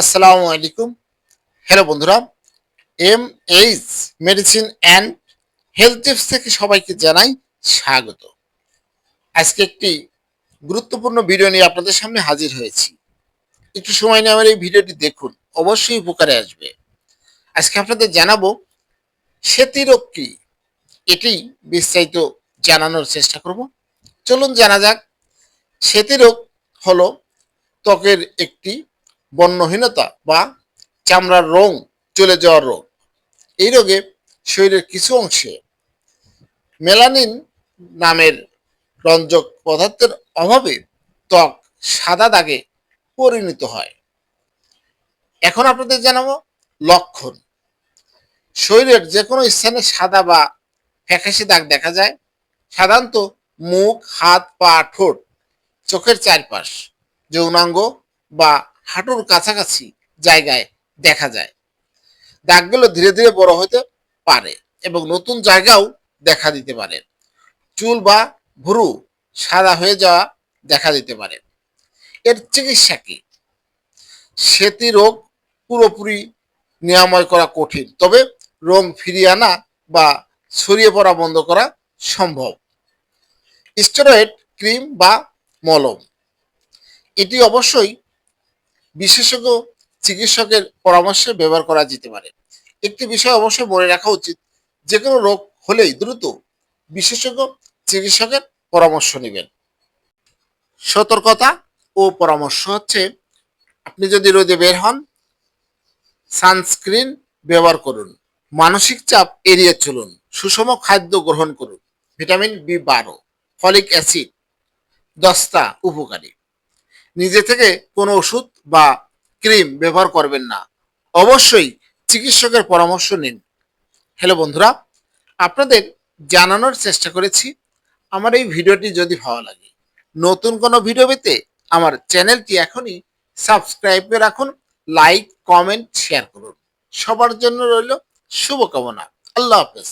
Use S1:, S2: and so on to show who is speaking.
S1: আসসালামু আলাইকুম। হ্যালো বন্ধুরা M H medicine and health tips থেকে সবাইকে জানাই স্বাগত। আজকে একটি গুরুত্বপূর্ণ ভিডিও নিয়ে আপনাদের সামনে হাজির হয়েছি। একটু সময় নিয়ে আমার এই ভিডিওটি দেখুন, অবশ্যই উপকারে আসবে। আজকে আপনাদের জানাব, সেতি রোগ কি? এটি বিস্তারিত জানানোর চেষ্টা করব। চলুন জানা যাক, সেতি রোগ হলো ত্বকের একটি বর্ণহীনতা বা চামড়ার রং চলে যাওয়ার রোগ। এই রোগে শরীরের কিছু অংশে মেলানিন নামের রঞ্জক পদার্থের অভাবে ত্বক সাদা দাগে পরিণত হয়। এখন আপনাদের জানাব লক্ষণ। শরীরের যে কোনো স্থানে সাদা বা ফ্যাকাশে দাগ দেখা যায়। সাধারণত মুখ, হাত, পা, ঠোঁট, চোখের চারপাশ, যৌনাঙ্গ বা হাঁটুর কাছাকাছি জায়গায় দেখা যায়। দাগগুলো ধীরে ধীরে বড় হতে পারে এবং নতুন জায়গাও দেখা দিতে পারে। চুল বা ভুরু সাদা হয়ে যাওয়া দেখা দিতে পারে। এর চিকিৎসা কি? সেতি রোগ পুরোপুরি নিরাময় করা কঠিন, তবে রোগ ফিরিয়ে আনা বা ছড়িয়ে পড়া বন্ধ করা সম্ভব। স্টেরয়েড ক্রিম বা মলম। এটি অবশ্যই বিশেষজ্ঞ চিকিৎসকের পরামর্শে ব্যবহার করা যেতে পারে। একটি বিষয় অবশ্যই মনে রাখা উচিত যে কোনো রোগ হলেই দ্রুত বিশেষজ্ঞ চিকিৎসকের পরামর্শ নেবেন। সতর্কতা ও পরামর্শ হচ্ছে, আপনি যদি রোদে বের হন, সানস্ক্রিন ব্যবহার করুন, মানসিক চাপ এড়িয়ে চলুন, সুষম খাদ্য গ্রহণ করুন, ভিটামিন বি বারো, ফলিক অ্যাসিড, দস্তা উপকারী। নিজে থেকে কোনো ওষুধ বা ক্রিম ব্যবহার করবেন না। অবশ্যই চিকিৎসকের পরামর্শ নিন। হ্যালো বন্ধুরা, আপনাদের জানানোর চেষ্টা করেছি। আমার এই ভিডিওটি যদি ভালো লাগে, নতুন কোনো ভিডিও পেতে আমার চ্যানেলটি এখনই সাবস্ক্রাইব করে রাখুন, লাইক, কমেন্ট, শেয়ার করুন। সবার জন্য রইল শুভকামনা। আল্লাহ হাফেজ।